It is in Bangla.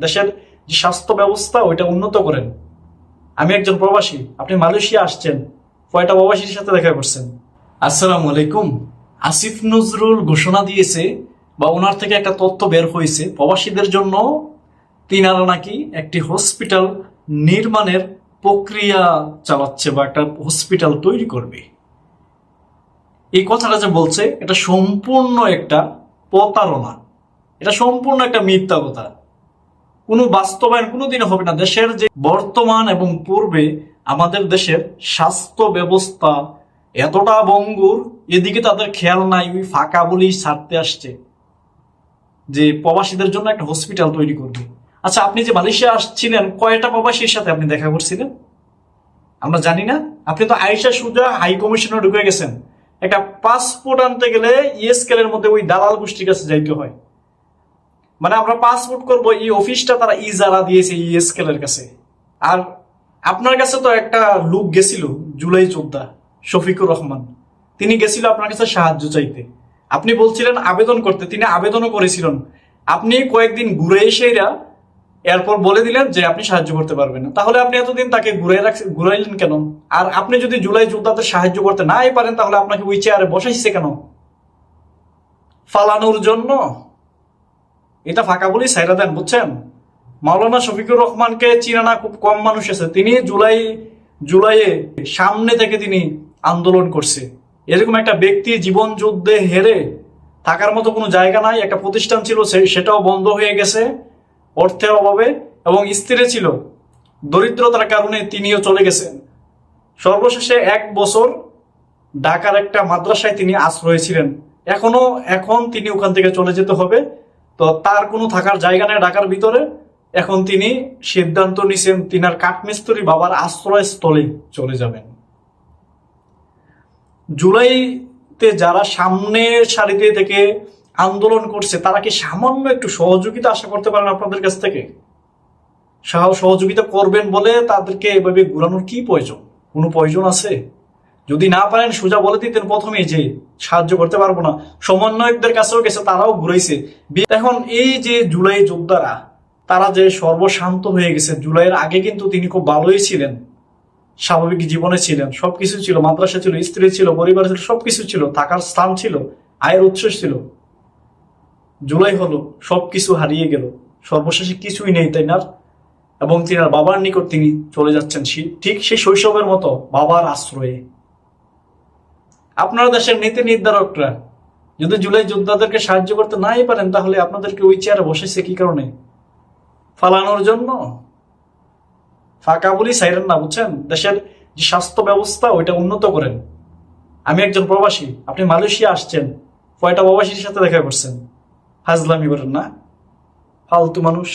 দেশের যে স্বাস্থ্য ব্যবস্থা, ওইটা উন্নত করেন। আমি একজন প্রবাসী, আপনি মালয়েশিয়া আসছেন, কয়টা প্রবাসীর সাথে দেখা করছেন? আসসালামু আলাইকুম। আসিফ নজরুল ঘোষণা দিয়েছে বা ওনার থেকে একটা তথ্য বের হয়েছে। প্রবাসীদের জন্য তিনারা নাকি একটি হসপিটাল নির্মাণের প্রক্রিয়া চালাচ্ছে বা একটা হসপিটাল তৈরি করবে। এই কথাটা যে বলছে, এটা সম্পূর্ণ একটা প্রতারণা। এটা সম্পূর্ণ একটা মিথ্যা কথা। কোনো বাস্তবায়ন কোনোদিনও হবে না। দেশের যে বর্তমান এবং পূর্বে আমাদের দেশের স্বাস্থ্য ব্যবস্থা এতটা বঙ্গুর এদিকে তাদের খেয়াল নাই, ওই ফাঁকা বলেই ছাড়তে আসছে যে প্রবাসীদের জন্য একটা হসপিটাল তৈরি করবে। আচ্ছা আপনি যে মালয়েশিয়া আসছিলেন, কয়টা প্রবাসীর সাথে আপনি দেখা করছিলেন? আমরা জানি না। আপনি তো আইসা সুজা হাই কমিশনে ঢুকে গেছেন। একটা পাসপোর্ট আনতে গেলে ইএসকেলের মধ্যে ওই দালাল গোষ্ঠীর কাছে যাইতে হয়। মানে আমরা পাসপোর্ট করব, এই অফিসটা তারা ইজারা দিয়েছে ইএসকেলের কাছে। আর আপনার কাছে তো একটা লুক গেছিল, জুলাই যোদ্ধা শফিকুর রহমান। তিনি গেছিল আপনার কাছে সাহায্য চাইতে। আপনি বলছিলেন আবেদন করতে, তিনি আবেদনও করেছিলেন। আপনি কয়েকদিন ঘুরে এসে এরা এরপর বলে দিলেন যে আপনি সাহায্য করতে পারবেন না। তাহলে আপনি এতদিন তাকে ঘুরে ঘুরাইলেন কেন? আর আপনি যদি জুলাই যোদ্ধাদের সাহায্য করতে নাই পারেন, তাহলে আপনাকে ওই চেয়ারে বসাইছে কেন? ফালানোর জন্য? এটা ফাঁকা বলেই সাইরা দেন, বুঝছেন? মাওলানা শফিকুর রহমানকে চিনানা খুব কম মানুষ আছে। তিনি জুলাই, জুলাইয়ে সামনে থেকে তিনি আন্দোলন করছে। এরকম একটা ব্যক্তি জীবন যুদ্ধে হেরে থাকার মতো কোনো জায়গা নাই, একটা প্রতিষ্ঠান ছিল সেটাও বন্ধ হয়ে গেছে অর্থের অভাবে এবং স্ত্রী ছিল। দরিদ্রতার কারণে তিনিও চলে গেছেন। সর্বশেষে এক বছর ঢাকার একটা মাদ্রাসায় তিনি আশ্রয় ছিলেন। এখনও, এখন তিনি ওখান থেকে চলে যেতে হবে। তো তার কোনো থাকার জায়গা নেই ঢাকার ভিতরে। এখন তিনি সিদ্ধান্ত নিছেন তিনার কাঠমিস্ত্রি বাবার আশ্রয়স্থলে চলে যাবেন। জুলাইতে যারা সামনের সারিতে থেকে আন্দোলন করছে, তারা কি সামান্য একটু সহযোগিতা আশা করতে পারেন আপনাদের কাছ থেকে? সহ- সহযোগিতা করবেন বলে তাদেরকে এভাবে ঘুরানোর কি প্রয়োজন? কোনো প্রয়োজন আছে? যদি না পারেন সোজা বলে দিতেন প্রথমেই যে সাহায্য করতে পারব না। সমন্বয়কদের কাছেও গেছে, তারাও ঘুরেছে এখন এই যে জুলাই যোদ্ধারা, তারা যে সর্বশান্ত হয়ে গেছে, জুলাইয়ের আগে কিন্তু তিনি খুব ভালোই ছিলেন। স্বাভাবিক জীবনে ছিলেন, সবকিছু ছিল, মাদ্রাসা ছিল, স্ত্রী ছিল, পরিবার ছিল, সবকিছু ছিল, থাকার স্থান ছিল, আয়ের উৎস ছিল। জুলাই হলো, সবকিছু হারিয়ে গেল। সর্বশেষে কিছুই নেই তাই না? এবং তিনার বাবার নিকট তিনি চলে যাচ্ছেন ঠিক সেই শৈশবের মতো বাবার আশ্রয়ে। আপনারা দেশের নীতি নির্ধারকরা, যদি জুলাই যোদ্ধাদেরকে সাহায্য করতে নাই পারেন, তাহলে আপনাদেরকে ওই চেয়ারে বসেছে কি কারণে? ফালানোর জন্য? ফাঁকা বলি সাইরেন না, বুঝছেন? দেশের যে স্বাস্থ্য ব্যবস্থা, ওইটা উন্নত করেন। আমি একজন প্রবাসী, আপনি মালয়েশিয়া আসছেন, কয়টা প্রবাসীর সাথে দেখা করছেন? হাজলামি করেন না? ফালতু মানুষ।